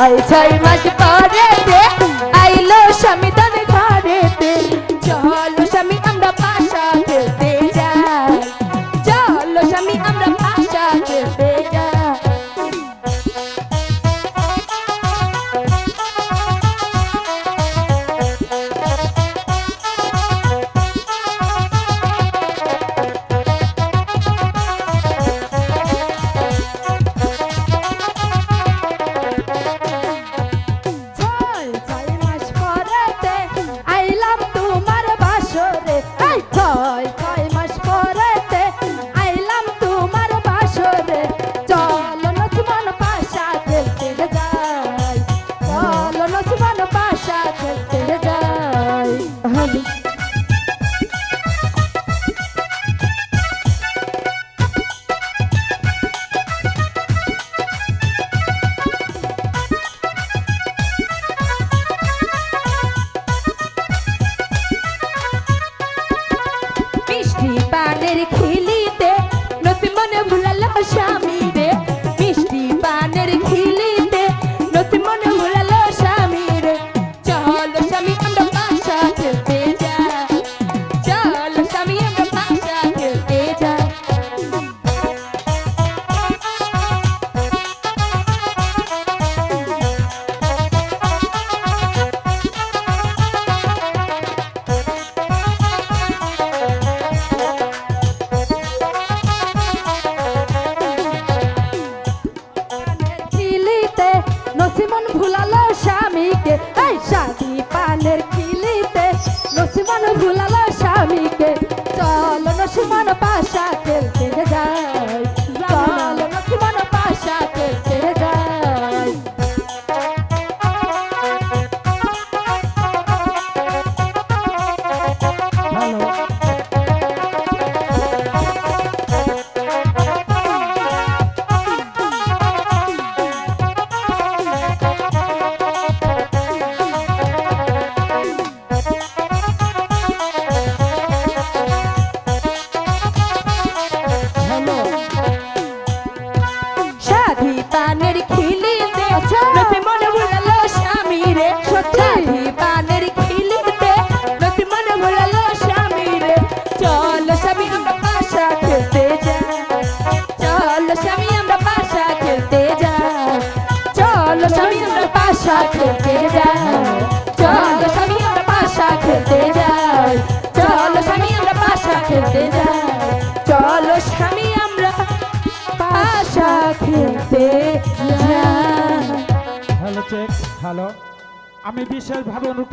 ছয় ছয় মাস আসিমন ভুলালো স্বামীকে। এই স্বামী খেলতে যাই। চলো স্বামী, আমরা পাশা খেলতে যাই। চলো স্বামী, আমরা পাশা খেলতে যাই। চলো স্বামী, আমরা পাশা খেলতে যাই। হ্যালো চেক হ্যালো আমি বিশেষভাবে অনুরোধ